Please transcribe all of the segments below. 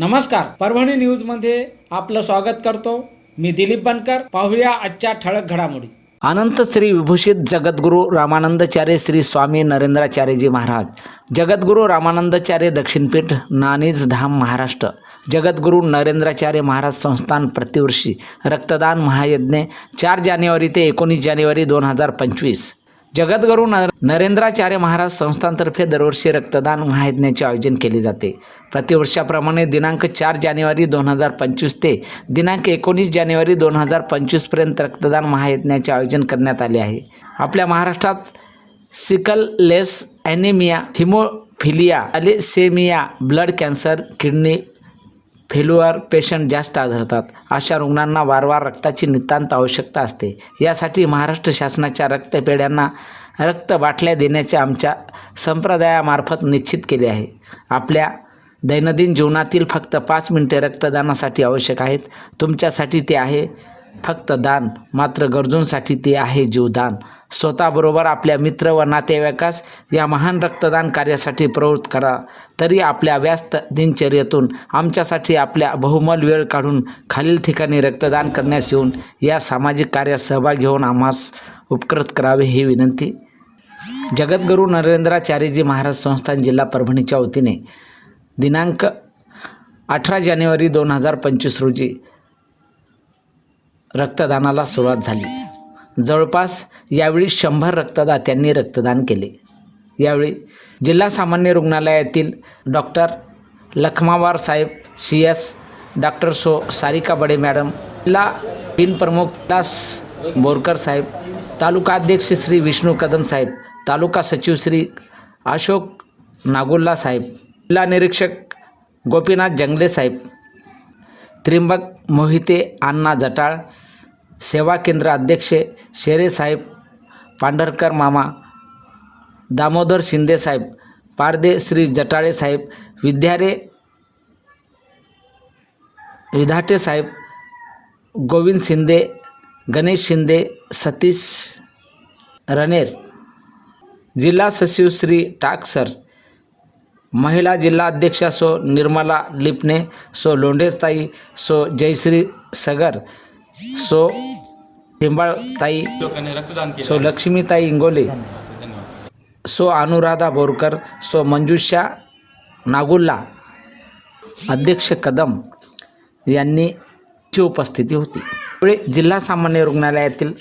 नमस्कार परभणी न्यूजमध्ये आपलं स्वागत करतो. मी दिलीप बनकर पाहूया आजच्या ठळक घडामोडी. अनंत श्री विभूषित जगद्गुरू रामानंदचार्य श्री स्वामी नरेंद्राचार्यजी महाराज जगद्गुरू रामानंदचार्य दक्षिणपीठ नाणीज धाम महाराष्ट्र जगद्गुरू नरेंद्राचार्य महाराज संस्थान प्रतिवर्षी रक्तदान महायज्ञ चार जानेवारी ते एकोणीस जानेवारी दोन हजार पंचवीस. जगद्गुरू न नरेंद्राचार्य महाराज संस्थांतर्फे दरवर्षी रक्तदान महायज्ञाचे आयोजन केले जाते. प्रतिवर्षाप्रमाणे दिनांक चार जानेवारी दोन हजार पंचवीस ते दिनांक एकोणीस जानेवारी दोन हजार पंचवीसपर्यंत रक्तदान महायज्ञाचे आयोजन करण्यात आले आहे. आपल्या महाराष्ट्रात सिकल लेस anaemia haemophilia thalassaemia blood cancer kidney failure patient जास्त आढळतात. अशा रुग्णांना वारंवार रक्ताची नितांत आवश्यकता असते. यासाठी महाराष्ट्र शासनाच्या रक्तपेढ्यांना रक्त बाटल्या देण्याचे आमच्या संप्रदायामार्फत निश्चित केले आहे. आपल्या दैनंदिन जीवनातील फक्त पाच मिनिटे रक्तदानासाठी आवश्यक आहेत. तुमच्यासाठी ते आहे. फक्त दान मात्र गरजूंसाठी ते आहे जीवदान. स्वतःबरोबर आपल्या मित्र व नातेवाईकास या महान रक्तदान कार्यासाठी प्रवृत्त करा. तरी आपल्या व्यस्त दिनचर्येतून आमच्यासाठी आपल्या बहुमल वेळ काढून खालील ठिकाणी रक्तदान करण्यास येऊन या सामाजिक कार्यात सहभाग घेऊन आम्हास उपकृत करावे ही विनंती. जगद्गुरू नरेंद्राचार्यजी महाराज संस्थान जिल्हा परभणीच्या वतीने दिनांक अठरा जानेवारी दोन हजार पंचवीस रोजी रक्तदानाला सुरुवात झाली. जवळपास यावेळी शंभर रक्तदात्यांनी रक्तदान केले. यावेळी जिल्हा सामान्य रुग्णालयातील डॉक्टर लखमावार साहेब सी एस डॉक्टर सो सारिका बडे मॅडम जिल्हा बिनप्रमुख दास बोरकर साहेब तालुका अध्यक्ष श्री विष्णू कदम साहेब तालुका सचिव श्री अशोक नागुल्ला साहेब जिल्हा निरीक्षक गोपीनाथ जंगले साहेब त्रिंबक मोहिते अण्णा जटाळ सेवा केंद्र अध्यक्ष शेरे साहेब पांढरकर मामा दामोदर शिंदे साहेब पारदे श्री जटाळे साहेब विद्यारे विधाटे साहेब गोविंद शिंदे गणेश शिंदे सतीश रणेर जिल्हा सचिव श्री टाक सर महिला जिल्हा अध्यक्षा सो निर्मला लिपणे सो लोंढेताई सो जयश्री सगर सो टिंबाळताई लोकांनी रक्तदान केलं सो लक्ष्मीताई इंगोले सो अनुराधा बोरकर सो मंजुषा नागुल्ला अध्यक्ष कदम यांनी ची उपस्थिती होती. पुढे जिल्हा सामान्य रुग्णालयातील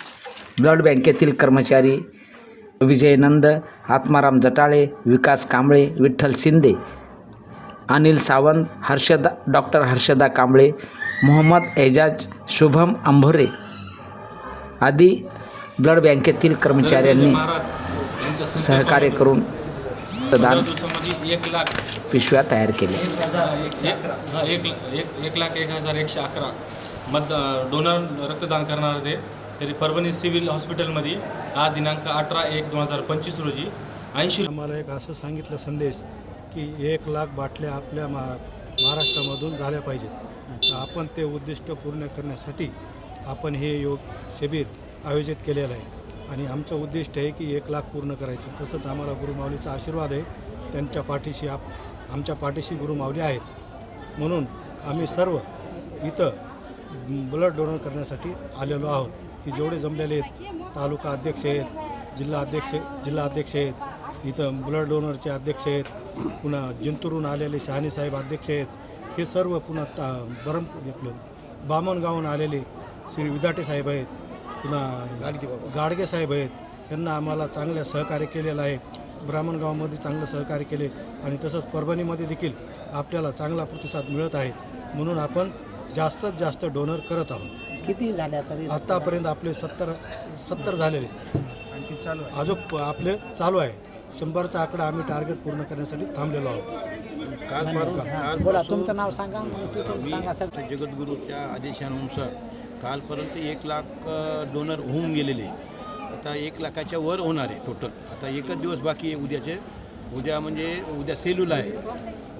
ब्लड बँकेतील कर्मचारी विजय नंद आत्माराम जटाळे विकास कांबळे विठ्ठल शिंदे अनिल सावंत हर्षदा डॉक्टर हर्षदा कांबळे मोहम्मद एजाज शुभम अंभोरे आदी ब्लड बँकेतील कर्मचाऱ्यांनी महाराज यांच्या सहकार्य करून लाख पिशव्या तयार केल्या. एक एक हा, एक एक एक लाख एक हजार एकशे अकरा मत डोनर रक्तदान करणार होते. तरी परभणी सिव्हिल हॉस्पिटलमध्ये आज दिनांक अठरा एक दोन हजार पंचवीस रोजी ऐंशी आम्हाला एक असं सांगितलं संदेश की एक लाख बाटल्या आपल्या मा महाराष्ट्रामधून झाल्या पाहिजेत. आपण ते उद्दिष्ट पूर्ण करण्यासाठी आपण हे योग शिबिर आयोजित केलेलं आहे. आणि आमचं उद्दिष्ट आहे की एक लाख पूर्ण करायचं. तसंच आम्हाला गुरुमाऊलीचा आशीर्वाद आहे. त्यांच्या पाठीशी आप आमच्या पाठीशी गुरुमाऊली आहेत. म्हणून आम्ही सर्व इथं ब्लड डोनर करण्यासाठी आलेलो आहोत. की जेवढे जमलेले आहेत तालुका अध्यक्ष आहेत जिल्हा अध्यक्ष जिल्हा अध्यक्ष आहेत इथं ब्लड डोनरचे अध्यक्ष आहेत पुन्हा जिंतूरून आलेले शहाणी साहेब अध्यक्ष आहेत. हे सर्व पुन्हा ता बरम आपलं बामणगावून आलेले श्री विधाटे साहेब आहेत. पुन्हा गाडगे साहेब आहेत. यांना आम्हाला चांगलं सहकार्य केलेलं आहे. ब्राह्मणगावमध्ये चांगलं सहकार्य केले आणि तसंच परभणीमध्ये देखील आपल्याला चांगला प्रतिसाद मिळत आहे. म्हणून आपण जास्तीत जास्त डोनर करत आहोत. किती झाल्या तरी आत्तापर्यंत आपले सत्तर सत्तर झालेले. अजून प- आपले चालू आहे. शंभरचा आकडा आम्ही टार्गेट पूर्ण करण्यासाठी थांबलेलो आहोत. बोला तुमचं नाव सांगा सांगा जगद्गुरूच्या आदेशानुसार कालपर्यंत एक लाख डोनर होऊन गेलेले आता एक लाखाच्या वर होणार आहे टोटल आता एकच दिवस बाकी आहे उद्याचे. उद्या म्हणजे उद्या सेलूला आहे.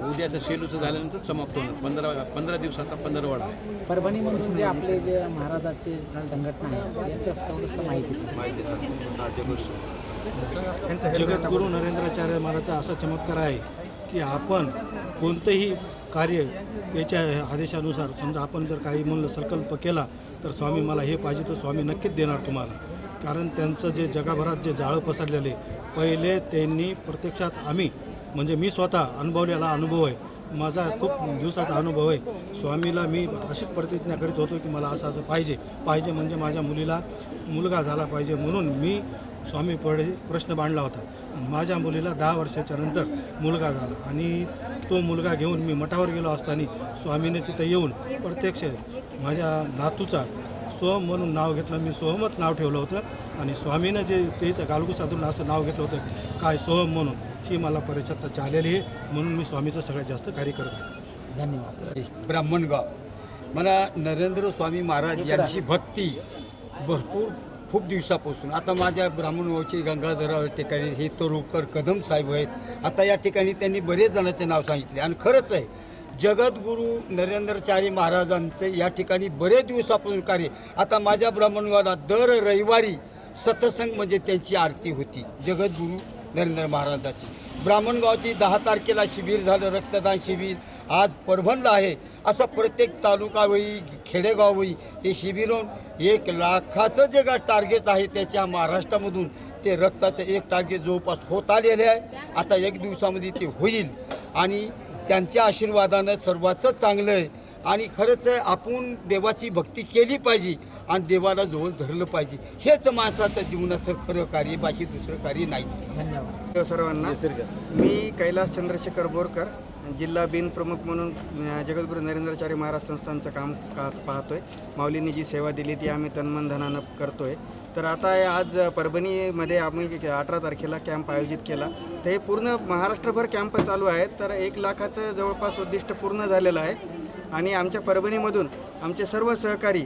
उद्याचं सेलूचं झाल्यानंतर समाप्त होणार. पंधरा पंधरा दिवसाचा पंधरवाडा आहे. परभणीमधून जे आपले जे महाराजाची संघटना आहे याचं थोडंसं माहिती माहिती सांग. हा जगद्गुरू नरेंद्राचार्य महाराजचा असा चमत्कार आहे की आपण कोणतंही कार्य त्याच्या आदेशानुसार समजा आपण जर काही म्हणलं संकल्प केला तर स्वामी मला हे पाहिजे तर स्वामी नक्कीच देणार तुम्हाला. कारण त्यांचं जे जगाभरात जे जाळं पसरलेले पहिले त्यांनी प्रत्यक्षात आम्ही म्हणजे मी स्वतः अनुभवलेला अनुभव आहे. माझा खूप दिवसाचा अनुभव आहे. स्वामीला मी अशीच प्रतिज्ञा करीत होतो की मला असं असं पाहिजे. पाहिजे म्हणजे माझ्या मुलीला मुलगा झाला पाहिजे म्हणून मी स्वामी पुढे प्रश्न मांडला होता. माझ्या मुलीला दहा वर्षाच्या नंतर मुलगा झाला आणि तो मुलगा घेऊन मी मठावर गेलो असताना स्वामीने तिथं येऊन प्रत्यक्ष माझ्या नातूचा सोहम म्हणून नाव घेतलं. मी सोहमच नाव ठेवलं होतं आणि स्वामीनं जे त्याचं गालगुसातून असं नाव घेतलं होतं काय सोहम म्हणून. ही मला परिषद आलेली आहे. म्हणून मी स्वामीचं सगळ्यात जास्त कार्य करत आहे. धन्यवाद. ब्राह्मणगाव. मला नरेंद्र स्वामी महाराज यांची भक्ती भरपूर खूप दिवसापासून. आता माझ्या ब्राह्मणगावचे गंगाधरराव ठिकाणी हे तरुकर कदम साहेब आहेत. आता या ठिकाणी त्यांनी बरेच जणांचे नाव सांगितले. आणि खरंच आहे जगद्गुरू नरेंद्रचारी महाराजांचे या ठिकाणी बरेच दिवसापासून कार्य. आता माझ्या ब्राह्मणगावाला दर रविवारी सतसंग म्हणजे त्यांची आरती होती. जगद्गुरू नरेंद्र महाराजाची. ब्राह्मणगावची दहा तारखेला शिबिर झालं रक्तदान शिबिर आज परभणला आहे. असं प्रत्येक तालुका होई खेडेगाव होई हे शिबिर होऊन एक लाखाचं जे काय टार्गेट आहे त्याच्या महाराष्ट्रामधून ते रक्ताचं एक टार्गेट जवळपास होत आलेले आहे. आता एक दिवसामध्ये ते होईल. आणि त्यांच्या आशीर्वादानं सर्वांचं चांगलं आहे. आणि खरंच आहे, आपण देवाची भक्ती केली पाहिजे आणि देवाला जवळ धरलं पाहिजे. हेच माणसाचं जीवनाचं खरं कार्य बाकी दुसरं कार्य नाही. धन्यवाद. सर्वांना मी कैलास चंद्रशेखर बोरकर जिल्हा बिन प्रमुख म्हणून जगद्गुरू नरेंद्राचार्य महाराज संस्थांचं काम का पाहतोय. माऊलींनी जी सेवा दिली ती आम्ही तन्मन धनानं करतोय. तर आता हे आज परभणीमध्ये आम्ही अठरा तारखेला कॅम्प आयोजित केला. तर हे पूर्ण महाराष्ट्रभर कॅम्प चालू आहेत. तर एक लाखाचं जवळपास उद्दिष्ट पूर्ण झालेलं आहे. आणि आमच्या परभणीमधून आमचे सर्व सहकारी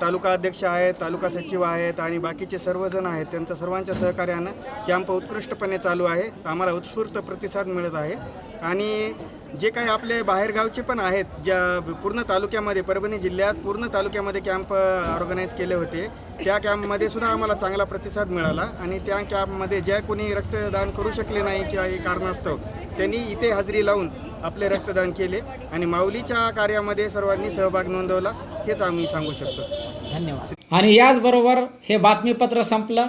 तालुका अध्यक्ष आहेत तालुका सचिव आहेत आणि बाकीचे सर्वजण आहेत. त्यांच्या सर्वांच्या सहकार्यानं कॅम्प उत्कृष्टपणे चालू आहे. आम्हाला उत्स्फूर्त प्रतिसाद मिळत आहे. आणि जे काही आपले बाहेरगावचे पण आहेत ज्या पूर्ण तालुक्यामध्ये परभणी जिल्ह्यात पूर्ण तालुक्यामध्ये कॅम्प ऑर्गनाईज केले होते. त्या कॅम्पमध्ये सुद्धा आम्हाला चांगला प्रतिसाद मिळाला आणि त्या कॅम्पमध्ये ज्या कोणी रक्तदान करू शकले नाही किंवा हे कारणास्तव त्यांनी इथे हजेरी लावून आपले रक्तदान केले आणि माऊलीच्या कार्यामध्ये सर्वांनी सहभाग नोंदवला हेच आम्ही सांगू शकतो. धन्यवाद. आणि याचबरोबर हे बातमीपत्र संपलं.